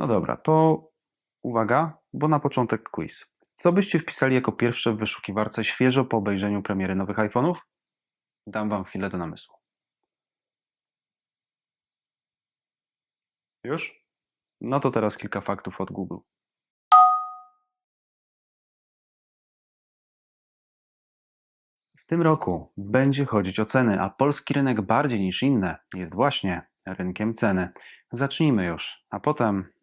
No dobra, to uwaga, bo na początek quiz. Co byście wpisali jako pierwsze w wyszukiwarce świeżo po obejrzeniu premiery nowych iPhone'ów? Dam wam chwilę do namysłu. Już? No to teraz kilka faktów od Google. W tym roku będzie chodzić o ceny, a polski rynek bardziej niż inne jest właśnie rynkiem ceny. Zacznijmy już, a potem.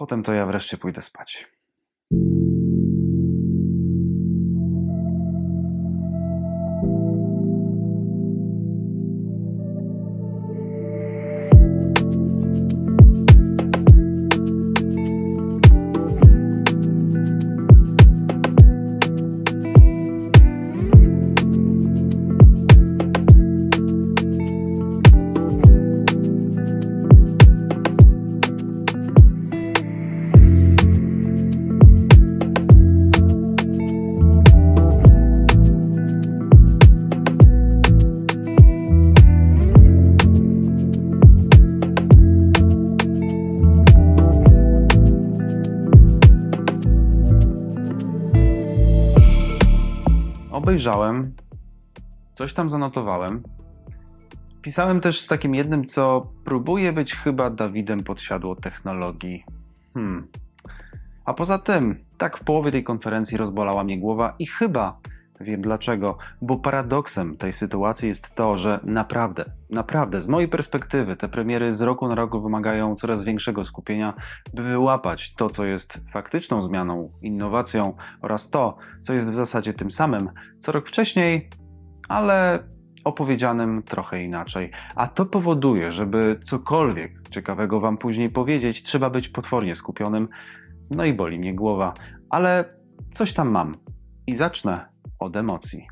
Potem to ja wreszcie pójdę spać. Obejrzałem, coś tam zanotowałem. Pisałem też z takim jednym, co próbuje być chyba Dawidem podsiadło technologii. Hmm. A poza tym, tak w połowie tej konferencji rozbolała mnie głowa i chyba wiem dlaczego, bo paradoksem tej sytuacji jest to, że naprawdę, naprawdę, z mojej perspektywy, te premiery z roku na rok wymagają coraz większego skupienia, by wyłapać to, co jest faktyczną zmianą, innowacją oraz to, co jest w zasadzie tym samym, co rok wcześniej, ale opowiedzianym trochę inaczej. A to powoduje, żeby cokolwiek ciekawego Wam później powiedzieć, trzeba być potwornie skupionym, no i boli mnie głowa, ale coś tam mam. I zacznę od emocji.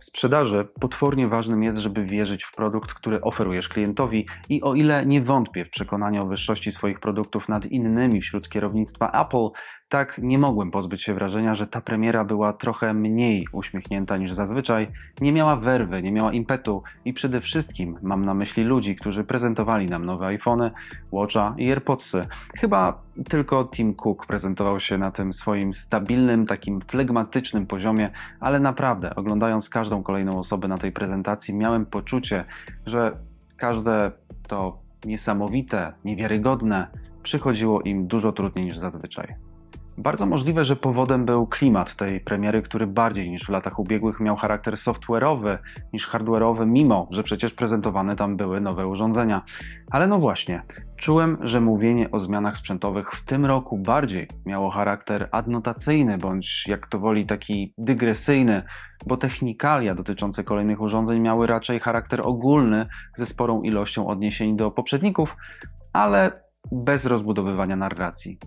W sprzedaży potwornie ważnym jest, żeby wierzyć w produkt, który oferujesz klientowi i o ile nie wątpię w przekonanie o wyższości swoich produktów nad innymi wśród kierownictwa Apple, tak nie mogłem pozbyć się wrażenia, że ta premiera była trochę mniej uśmiechnięta niż zazwyczaj, nie miała werwy, nie miała impetu i przede wszystkim mam na myśli ludzi, którzy prezentowali nam nowe iPhony, Watcha i AirPodsy. Chyba tylko Tim Cook prezentował się na tym swoim stabilnym, takim flegmatycznym poziomie, ale naprawdę, oglądając każdą kolejną osobę na tej prezentacji, miałem poczucie, że każde to niesamowite, niewiarygodne przychodziło im dużo trudniej niż zazwyczaj. Bardzo możliwe, że powodem był klimat tej premiery, który bardziej niż w latach ubiegłych miał charakter software'owy niż hardware'owy, mimo że przecież prezentowane tam były nowe urządzenia. Ale no właśnie, czułem, że mówienie o zmianach sprzętowych w tym roku bardziej miało charakter adnotacyjny, bądź jak to woli taki dygresyjny, bo technikalia dotyczące kolejnych urządzeń miały raczej charakter ogólny ze sporą ilością odniesień do poprzedników, ale bez rozbudowywania narracji.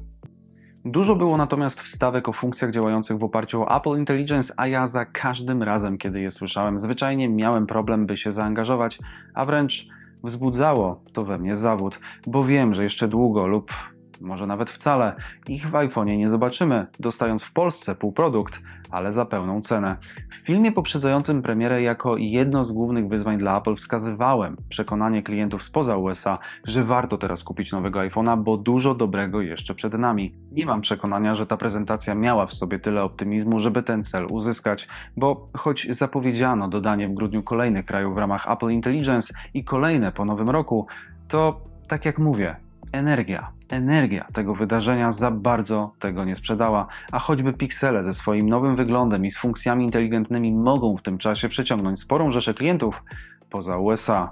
Dużo było natomiast wstawek o funkcjach działających w oparciu o Apple Intelligence, a ja za każdym razem, kiedy je słyszałem, zwyczajnie miałem problem, by się zaangażować, a wręcz wzbudzało to we mnie zawód, bo wiem, że jeszcze długo lub może nawet wcale ich w iPhone'ie nie zobaczymy, dostając w Polsce półprodukt, ale za pełną cenę. W filmie poprzedzającym premierę jako jedno z głównych wyzwań dla Apple wskazywałem przekonanie klientów spoza USA, że warto teraz kupić nowego iPhone'a, bo dużo dobrego jeszcze przed nami. Nie mam przekonania, że ta prezentacja miała w sobie tyle optymizmu, żeby ten cel uzyskać, bo choć zapowiedziano dodanie w grudniu kolejnych krajów w ramach Apple Intelligence i kolejne po nowym roku, to tak jak mówię, energia, energia tego wydarzenia za bardzo tego nie sprzedała, a choćby piksele ze swoim nowym wyglądem i z funkcjami inteligentnymi mogą w tym czasie przyciągnąć sporą rzeszę klientów poza USA.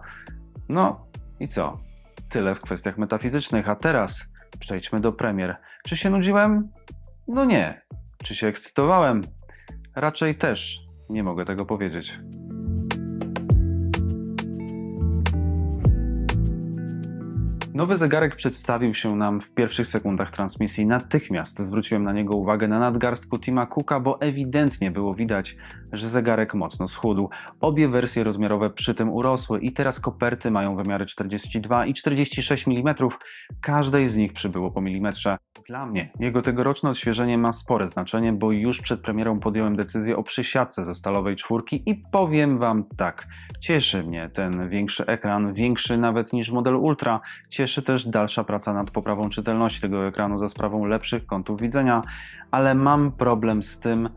No i co? Tyle w kwestiach metafizycznych, a teraz przejdźmy do premier. Czy się nudziłem? No nie. Czy się ekscytowałem? Raczej też nie mogę tego powiedzieć. Nowy zegarek przedstawił się nam w pierwszych sekundach transmisji. Natychmiast zwróciłem na niego uwagę na nadgarstku Tima Cooka, bo ewidentnie było widać, że zegarek mocno schudł. Obie wersje rozmiarowe przy tym urosły i teraz koperty mają wymiary 42 i 46 mm. Każdej z nich przybyło po milimetrze. Dla mnie jego tegoroczne odświeżenie ma spore znaczenie, bo już przed premierą podjąłem decyzję o przysiadce ze stalowej czwórki i powiem Wam tak, cieszy mnie ten większy ekran, większy nawet niż model Ultra. Cieszy też dalsza praca nad poprawą czytelności tego ekranu za sprawą lepszych kątów widzenia, ale mam problem z tym,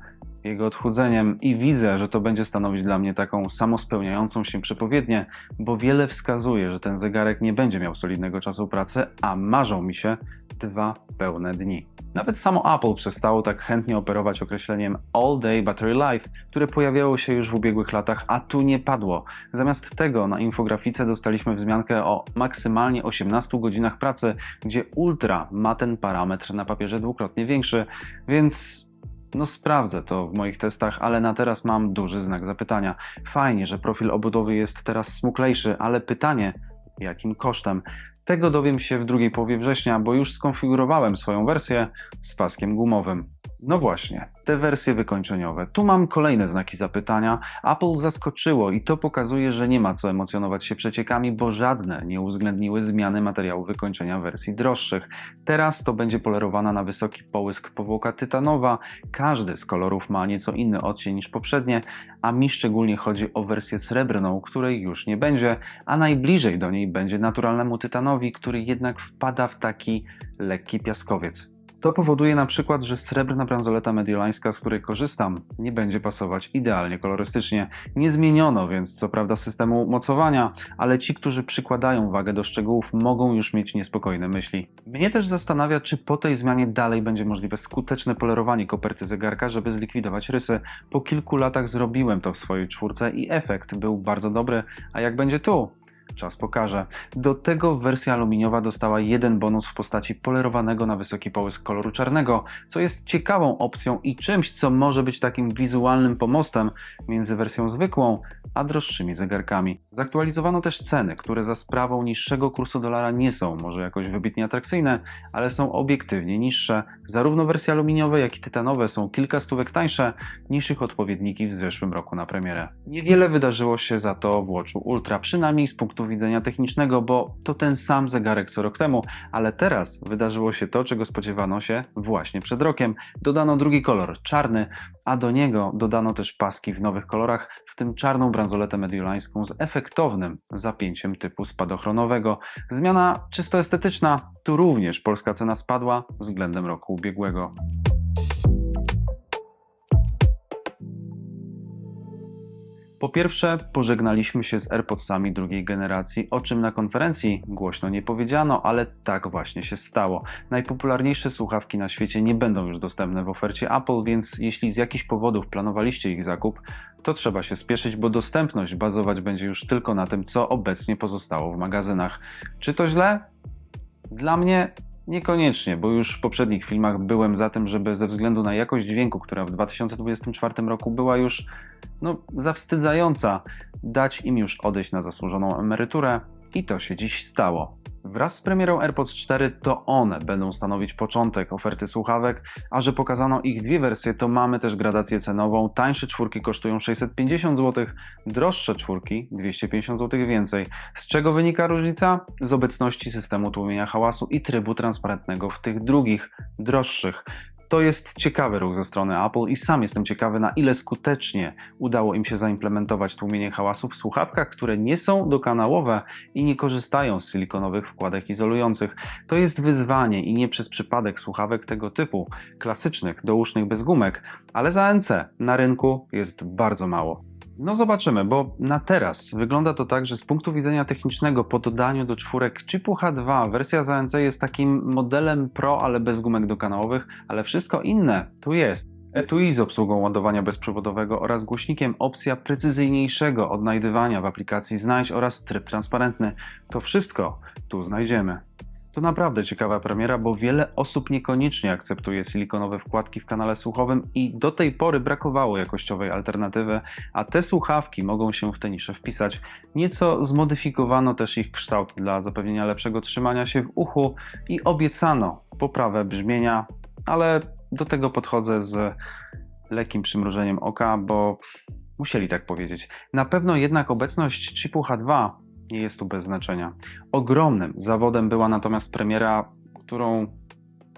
jego odchudzeniem i widzę, że to będzie stanowić dla mnie taką samospełniającą się przepowiednię, bo wiele wskazuje, że ten zegarek nie będzie miał solidnego czasu pracy, a marzą mi się dwa pełne dni. Nawet samo Apple przestało tak chętnie operować określeniem All Day Battery Life, które pojawiało się już w ubiegłych latach, a tu nie padło. Zamiast tego na infografice dostaliśmy wzmiankę o maksymalnie 18 godzinach pracy, gdzie Ultra ma ten parametr na papierze dwukrotnie większy, więc no sprawdzę to w moich testach, ale na teraz mam duży znak zapytania. Fajnie, że profil obudowy jest teraz smuklejszy, ale pytanie, jakim kosztem? Tego dowiem się w drugiej połowie września, bo już skonfigurowałem swoją wersję z paskiem gumowym. No właśnie, te wersje wykończeniowe. Tu mam kolejne znaki zapytania. Apple zaskoczyło i to pokazuje, że nie ma co emocjonować się przeciekami, bo żadne nie uwzględniły zmiany materiału wykończenia wersji droższych. Teraz to będzie polerowana na wysoki połysk powłoka tytanowa. Każdy z kolorów ma nieco inny odcień niż poprzednie, a mi szczególnie chodzi o wersję srebrną, której już nie będzie, a najbliżej do niej będzie naturalnemu tytanowi, który jednak wpada w taki lekki piaskowiec. To powoduje na przykład, że srebrna bransoleta mediolańska, z której korzystam, nie będzie pasować idealnie kolorystycznie. Nie zmieniono więc co prawda systemu mocowania, ale ci, którzy przykładają wagę do szczegółów, mogą już mieć niespokojne myśli. Mnie też zastanawia, czy po tej zmianie dalej będzie możliwe skuteczne polerowanie koperty zegarka, żeby zlikwidować rysy. Po kilku latach zrobiłem to w swojej czwórce i efekt był bardzo dobry, a jak będzie tu? Czas pokaże. Do tego wersja aluminiowa dostała jeden bonus w postaci polerowanego na wysoki połysk koloru czarnego, co jest ciekawą opcją i czymś, co może być takim wizualnym pomostem między wersją zwykłą a droższymi zegarkami. Zaktualizowano też ceny, które za sprawą niższego kursu dolara nie są może jakoś wybitnie atrakcyjne, ale są obiektywnie niższe. Zarówno wersje aluminiowe, jak i tytanowe są kilka stówek tańsze niż ich odpowiedniki w zeszłym roku na premierę. Niewiele wydarzyło się za to w Watchu Ultra, przynajmniej z punktu widzenia technicznego, bo to ten sam zegarek co rok temu, ale teraz wydarzyło się to, czego spodziewano się właśnie przed rokiem. Dodano drugi kolor, czarny, a do niego dodano też paski w nowych kolorach, w tym czarną bransoletę mediolańską z efektownym zapięciem typu spadochronowego. Zmiana czysto estetyczna, tu również polska cena spadła względem roku ubiegłego. Po pierwsze, pożegnaliśmy się z AirPodsami drugiej generacji, o czym na konferencji głośno nie powiedziano, ale tak właśnie się stało. Najpopularniejsze słuchawki na świecie nie będą już dostępne w ofercie Apple, więc jeśli z jakichś powodów planowaliście ich zakup, to trzeba się spieszyć, bo dostępność bazować będzie już tylko na tym, co obecnie pozostało w magazynach. Czy to źle? Dla mnie Niekoniecznie, bo już w poprzednich filmach byłem za tym, żeby ze względu na jakość dźwięku, która w 2024 roku była już no, zawstydzająca, dać im już odejść na zasłużoną emeryturę i to się dziś stało. Wraz z premierą AirPods 4 to one będą stanowić początek oferty słuchawek, a że pokazano ich dwie wersje, to mamy też gradację cenową. Tańsze czwórki kosztują 650 zł, droższe czwórki 250 zł więcej. Z czego wynika różnica? Z obecności systemu tłumienia hałasu i trybu transparentnego w tych drugich, droższych. To jest ciekawy ruch ze strony Apple i sam jestem ciekawy, na ile skutecznie udało im się zaimplementować tłumienie hałasu w słuchawkach, które nie są dokanałowe i nie korzystają z silikonowych wkładek izolujących. To jest wyzwanie i nie przez przypadek słuchawek tego typu, klasycznych, dousznych bez gumek, ale za ANC na rynku jest bardzo mało. No zobaczymy, bo na teraz wygląda to tak, że z punktu widzenia technicznego po dodaniu do czwórek chipu H2 wersja z ANC jest takim modelem Pro, ale bez gumek dokanałowych, ale wszystko inne tu jest. etui z obsługą ładowania bezprzewodowego oraz głośnikiem opcja precyzyjniejszego odnajdywania w aplikacji Znajdź oraz tryb transparentny. To wszystko tu znajdziemy. To naprawdę ciekawa premiera, bo wiele osób niekoniecznie akceptuje silikonowe wkładki w kanale słuchowym i do tej pory brakowało jakościowej alternatywy, a te słuchawki mogą się w te nisze wpisać. Nieco zmodyfikowano też ich kształt dla zapewnienia lepszego trzymania się w uchu i obiecano poprawę brzmienia, ale do tego podchodzę z lekkim przymrużeniem oka, bo musieli tak powiedzieć. Na pewno jednak obecność chipu H2 nie jest tu bez znaczenia. Ogromnym zawodem była natomiast premiera, którą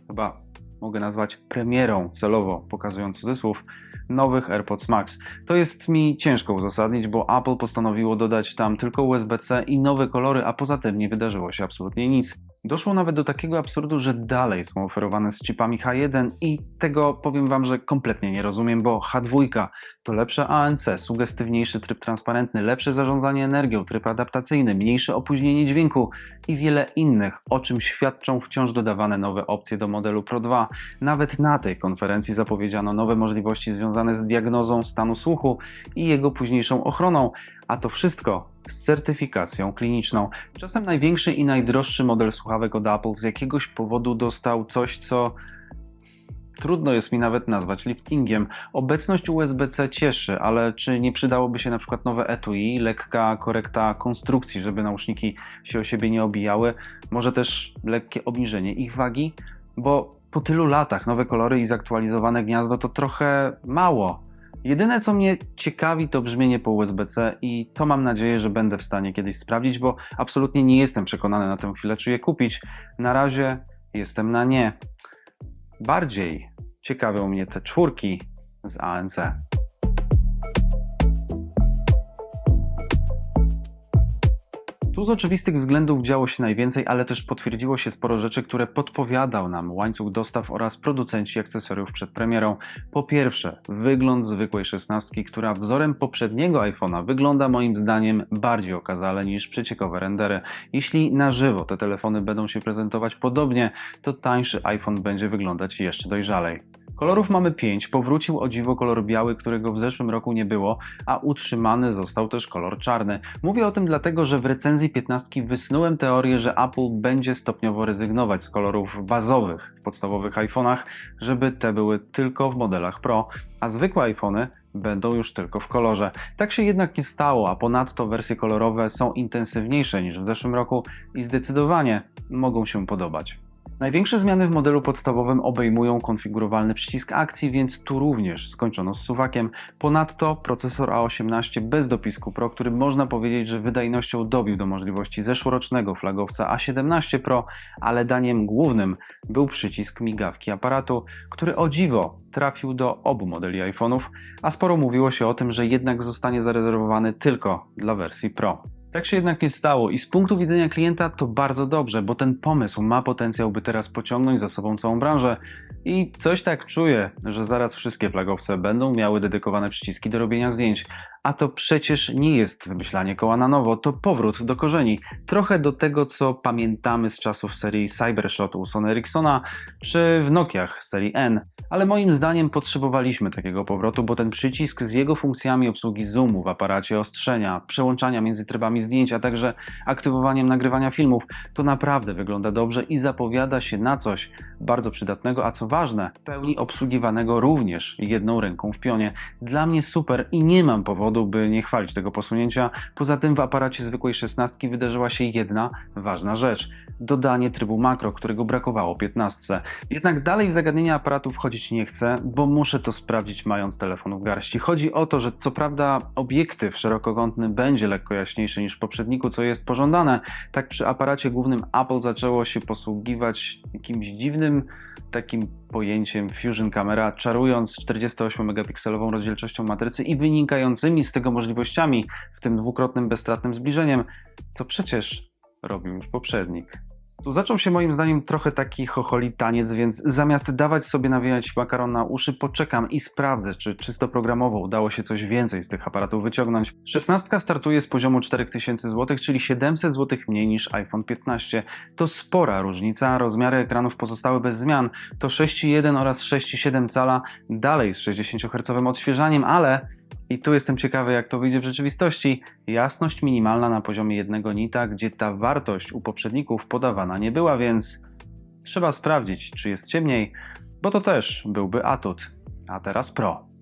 chyba mogę nazwać premierą celowo, pokazując cudzysłów, nowych AirPods Max. To jest mi ciężko uzasadnić, bo Apple postanowiło dodać tam tylko USB-C i nowe kolory, a poza tym nie wydarzyło się absolutnie nic. Doszło nawet do takiego absurdu, że dalej są oferowane z chipami H1 i tego powiem Wam, że kompletnie nie rozumiem, bo H2 to lepsze ANC, sugestywniejszy tryb transparentny, lepsze zarządzanie energią, tryb adaptacyjny, mniejsze opóźnienie dźwięku i wiele innych, o czym świadczą wciąż dodawane nowe opcje do modelu Pro 2. Nawet na tej konferencji zapowiedziano nowe możliwości związane z diagnozą stanu słuchu i jego późniejszą ochroną, a to wszystko z certyfikacją kliniczną. Czasem największy i najdroższy model słuchawek od Apple z jakiegoś powodu dostał coś, co trudno jest mi nawet nazwać liftingiem. Obecność USB-C cieszy, ale czy nie przydałoby się na przykład nowe etui, lekka korekta konstrukcji, żeby nauszniki się o siebie nie obijały, może też lekkie obniżenie ich wagi? Bo po tylu latach nowe kolory i zaktualizowane gniazdo to trochę mało. Jedyne co mnie ciekawi to brzmienie po USB-C i to mam nadzieję, że będę w stanie kiedyś sprawdzić, bo absolutnie nie jestem przekonany na tę chwilę, czy je kupić. Na razie jestem na nie. Bardziej ciekawią mnie te czwórki z ANC. Tu z oczywistych względów działo się najwięcej, ale też potwierdziło się sporo rzeczy, które podpowiadał nam łańcuch dostaw oraz producenci akcesoriów przed premierą. Po pierwsze, wygląd zwykłej szesnastki, która wzorem poprzedniego iPhone'a wygląda moim zdaniem bardziej okazale niż przeciekowe rendery. Jeśli na żywo te telefony będą się prezentować podobnie, to tańszy iPhone będzie wyglądać jeszcze dojrzalej. Kolorów mamy 5. Powrócił o dziwo kolor biały, którego w zeszłym roku nie było, a utrzymany został też kolor czarny. Mówię o tym dlatego, że w recenzji 15 wysnułem teorię, że Apple będzie stopniowo rezygnować z kolorów bazowych w podstawowych iPhone'ach, żeby te były tylko w modelach Pro, a zwykłe iPhony będą już tylko w kolorze. Tak się jednak nie stało, a ponadto wersje kolorowe są intensywniejsze niż w zeszłym roku i zdecydowanie mogą się podobać. Największe zmiany w modelu podstawowym obejmują konfigurowalny przycisk akcji, więc tu również skończono z suwakiem. Ponadto procesor A18 bez dopisku Pro, który można powiedzieć, że wydajnością dobił do możliwości zeszłorocznego flagowca A17 Pro, ale daniem głównym był przycisk migawki aparatu, który o dziwo trafił do obu modeli iPhone'ów, a sporo mówiło się o tym, że jednak zostanie zarezerwowany tylko dla wersji Pro. Tak się jednak nie stało i z punktu widzenia klienta to bardzo dobrze, bo ten pomysł ma potencjał, by teraz pociągnąć za sobą całą branżę. I coś tak czuję, że zaraz wszystkie flagowce będą miały dedykowane przyciski do robienia zdjęć, a to przecież nie jest wymyślanie koła na nowo, to powrót do korzeni. Trochę do tego, co pamiętamy z czasów serii Cybershot u Sony Ericssona, czy w Nokiach serii N. Ale moim zdaniem potrzebowaliśmy takiego powrotu, bo ten przycisk z jego funkcjami obsługi zoomu w aparacie, ostrzenia, przełączania między trybami zdjęć, a także aktywowaniem nagrywania filmów, to naprawdę wygląda dobrze i zapowiada się na coś bardzo przydatnego, a co ważne, pełni obsługiwanego również jedną ręką w pionie. Dla mnie super i nie mam powodu, powodu, by nie chwalić tego posunięcia. Poza tym w aparacie zwykłej 16 wydarzyła się jedna ważna rzecz. Dodanie trybu makro, którego brakowało 15. Jednak dalej w zagadnienia aparatu wchodzić nie chcę, bo muszę to sprawdzić mając telefon w garści. Chodzi o to, że co prawda obiektyw szerokokątny będzie lekko jaśniejszy niż w poprzedniku, co jest pożądane. Tak przy aparacie głównym Apple zaczęło się posługiwać jakimś dziwnym takim pojęciem Fusion Camera, czarując 48-megapikselową rozdzielczością matrycy i wynikającymi z tego możliwościami, w tym dwukrotnym bezstratnym zbliżeniem, co przecież robił już poprzednik. Tu zaczął się moim zdaniem trochę taki chocholi taniec, więc zamiast dawać sobie nawijać makaron na uszy, poczekam i sprawdzę, czy czysto programowo udało się coś więcej z tych aparatów wyciągnąć. 16 startuje z poziomu 4000 zł, czyli 700 zł mniej niż iPhone 15. To spora różnica, rozmiary ekranów pozostały bez zmian. To 6,1 oraz 6,7 cala, dalej z 60 Hz odświeżaniem, ale I tu jestem ciekawy, jak to wyjdzie w rzeczywistości. Jasność minimalna na poziomie jednego nita, gdzie ta wartość u poprzedników podawana nie była, więc trzeba sprawdzić, czy jest ciemniej, bo to też byłby atut. A teraz Pro.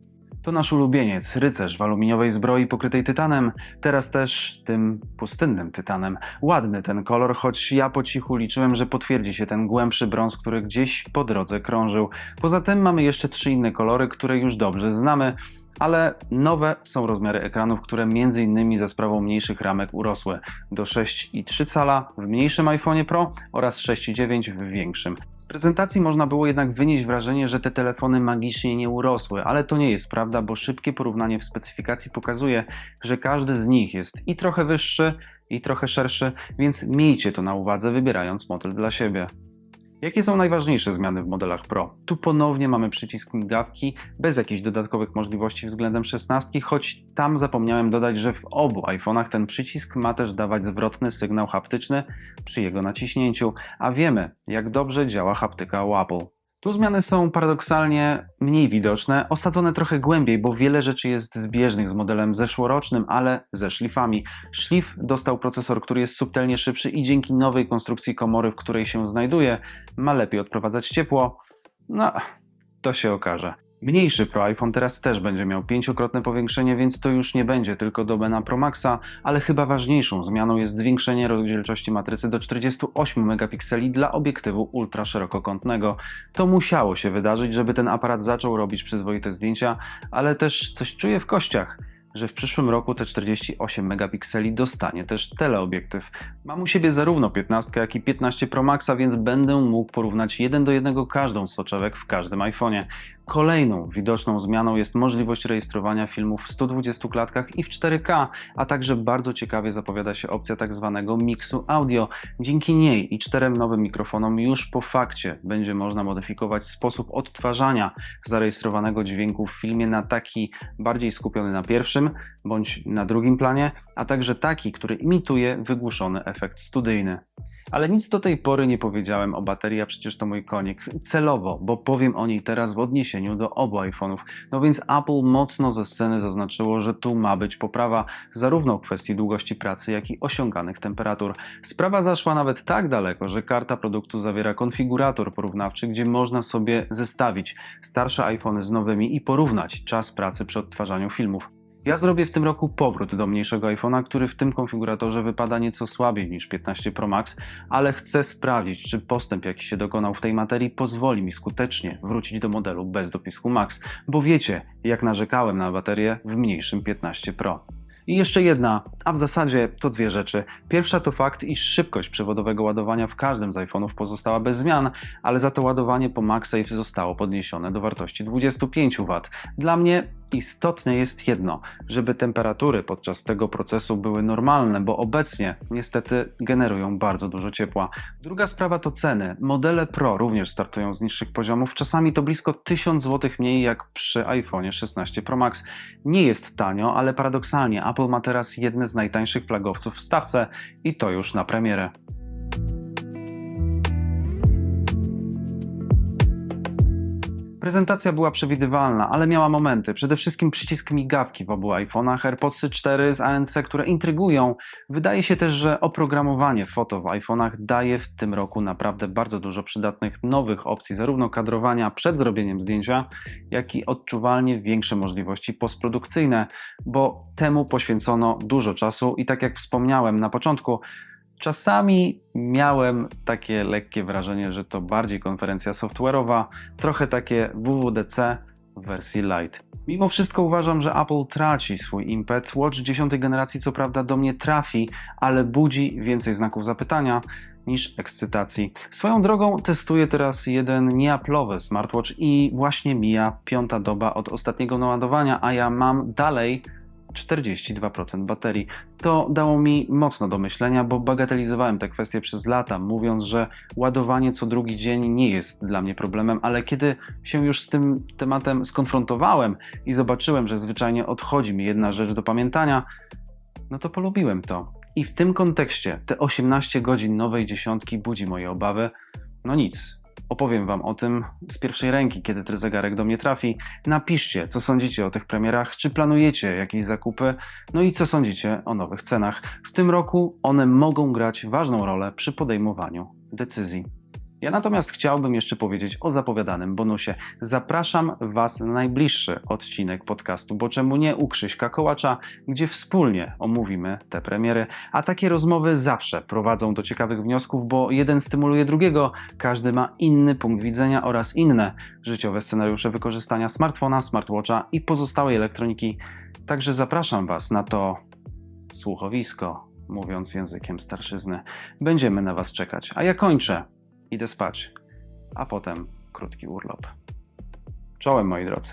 To nasz ulubieniec, rycerz w aluminiowej zbroi pokrytej tytanem, teraz też tym pustynnym tytanem. Ładny ten kolor, choć ja po cichu liczyłem, że potwierdzi się ten głębszy brąz, który gdzieś po drodze krążył. Poza tym mamy jeszcze trzy inne kolory, które już dobrze znamy, ale nowe są rozmiary ekranów, które innymi za sprawą mniejszych ramek urosły do 6,3 cala w mniejszym iPhone Pro oraz 6,9 w większym. Z prezentacji można było jednak wynieść wrażenie, że te telefony magicznie nie urosły, ale to nie jest prawda, bo szybkie porównanie w specyfikacji pokazuje, że każdy z nich jest i trochę wyższy, i trochę szerszy, więc miejcie to na uwadze wybierając model dla siebie. Jakie są najważniejsze zmiany w modelach Pro? Tu ponownie mamy przycisk migawki bez jakichś dodatkowych możliwości względem 16, choć tam zapomniałem dodać, że w obu iPhone'ach ten przycisk ma też dawać zwrotny sygnał haptyczny przy jego naciśnięciu, a wiemy, jak dobrze działa haptyka u Apple. Tu zmiany są paradoksalnie mniej widoczne, osadzone trochę głębiej, bo wiele rzeczy jest zbieżnych z modelem zeszłorocznym, ale ze szlifami. Szlif dostał procesor, który jest subtelnie szybszy i dzięki nowej konstrukcji komory, w której się znajduje, ma lepiej odprowadzać ciepło. No, to się okaże. Mniejszy Pro iPhone teraz też będzie miał pięciokrotne powiększenie, więc to już nie będzie tylko domena Pro Maxa, ale chyba ważniejszą zmianą jest zwiększenie rozdzielczości matrycy do 48 megapikseli dla obiektywu ultraszerokokątnego. To musiało się wydarzyć, żeby ten aparat zaczął robić przyzwoite zdjęcia, ale też coś czuję w kościach że w przyszłym roku te 48 megapikseli dostanie też teleobiektyw. Mam u siebie zarówno 15, jak i 15 Pro Maxa, więc będę mógł porównać jeden do jednego każdą z soczewek w każdym iPhone'ie. Kolejną widoczną zmianą jest możliwość rejestrowania filmów w 120 klatkach i w 4K, a także bardzo ciekawie zapowiada się opcja tak zwanego miksu audio. Dzięki niej i czterem nowym mikrofonom już po fakcie będzie można modyfikować sposób odtwarzania zarejestrowanego dźwięku w filmie na taki bardziej skupiony na pierwszym bądź na drugim planie, a także taki, który imituje wygłuszony efekt studyjny. Ale nic do tej pory nie powiedziałem o baterii, a przecież to mój konik. Celowo, bo powiem o niej teraz w odniesieniu do obu iPhone'ów. No więc Apple mocno ze sceny zaznaczyło, że tu ma być poprawa zarówno w kwestii długości pracy, jak i osiąganych temperatur. Sprawa zaszła nawet tak daleko, że karta produktu zawiera konfigurator porównawczy, gdzie można sobie zestawić starsze iPhony z nowymi i porównać czas pracy przy odtwarzaniu filmów. Ja zrobię w tym roku powrót do mniejszego iPhone'a, który w tym konfiguratorze wypada nieco słabiej niż 15 Pro Max, ale chcę sprawdzić, czy postęp, jaki się dokonał w tej materii, pozwoli mi skutecznie wrócić do modelu bez dopisku Max, bo wiecie, jak narzekałem na baterię w mniejszym 15 Pro. I jeszcze jedna, a w zasadzie to dwie rzeczy. Pierwsza to fakt, iż szybkość przewodowego ładowania w każdym z iPhone'ów pozostała bez zmian, ale za to ładowanie po MagSafe zostało podniesione do wartości 25 W. Dla mnie istotne jest jedno, żeby temperatury podczas tego procesu były normalne, bo obecnie niestety generują bardzo dużo ciepła. Druga sprawa to ceny. Modele Pro również startują z niższych poziomów, czasami to blisko 1000 zł mniej jak przy iPhone 16 Pro Max. Nie jest tanio, ale paradoksalnie Apple ma teraz jedne z najtańszych flagowców w stawce i to już na premierę. Prezentacja była przewidywalna, ale miała momenty. Przede wszystkim przycisk migawki w obu iPhone'ach, AirPodsy 4 z ANC, które intrygują. Wydaje się też, że oprogramowanie foto w iPhone'ach daje w tym roku naprawdę bardzo dużo przydatnych nowych opcji, zarówno kadrowania przed zrobieniem zdjęcia, jak i odczuwalnie większe możliwości postprodukcyjne, bo temu poświęcono dużo czasu i tak jak wspomniałem na początku, Czasami miałem takie lekkie wrażenie, że to bardziej konferencja software'owa, trochę takie WWDC w wersji light. Mimo wszystko uważam, że Apple traci swój impet. Watch 10 generacji co prawda do mnie trafi, ale budzi więcej znaków zapytania niż ekscytacji. Swoją drogą testuję teraz jeden nieaplowy smartwatch i właśnie mija piąta doba od ostatniego naładowania, a ja mam dalej 42% baterii. To dało mi mocno do myślenia, bo bagatelizowałem tę kwestię przez lata, mówiąc, że ładowanie co drugi dzień nie jest dla mnie problemem, ale kiedy się już z tym tematem skonfrontowałem i zobaczyłem, że zwyczajnie odchodzi mi jedna rzecz do pamiętania, no to polubiłem to. I w tym kontekście te 18 godzin nowej dziesiątki budzi moje obawy. No nic, Opowiem Wam o tym z pierwszej ręki, kiedy ten zegarek do mnie trafi. Napiszcie, co sądzicie o tych premierach, czy planujecie jakieś zakupy, no i co sądzicie o nowych cenach. W tym roku one mogą grać ważną rolę przy podejmowaniu decyzji. Ja natomiast chciałbym jeszcze powiedzieć o zapowiadanym bonusie. Zapraszam Was na najbliższy odcinek podcastu, bo czemu nie u Krzyśka Kołacza, gdzie wspólnie omówimy te premiery. A takie rozmowy zawsze prowadzą do ciekawych wniosków, bo jeden stymuluje drugiego, każdy ma inny punkt widzenia oraz inne życiowe scenariusze wykorzystania smartfona, smartwatcha i pozostałej elektroniki. Także zapraszam Was na to słuchowisko, mówiąc językiem starszyzny. Będziemy na Was czekać. A ja kończę idę spać, a potem krótki urlop. Czołem moi drodzy.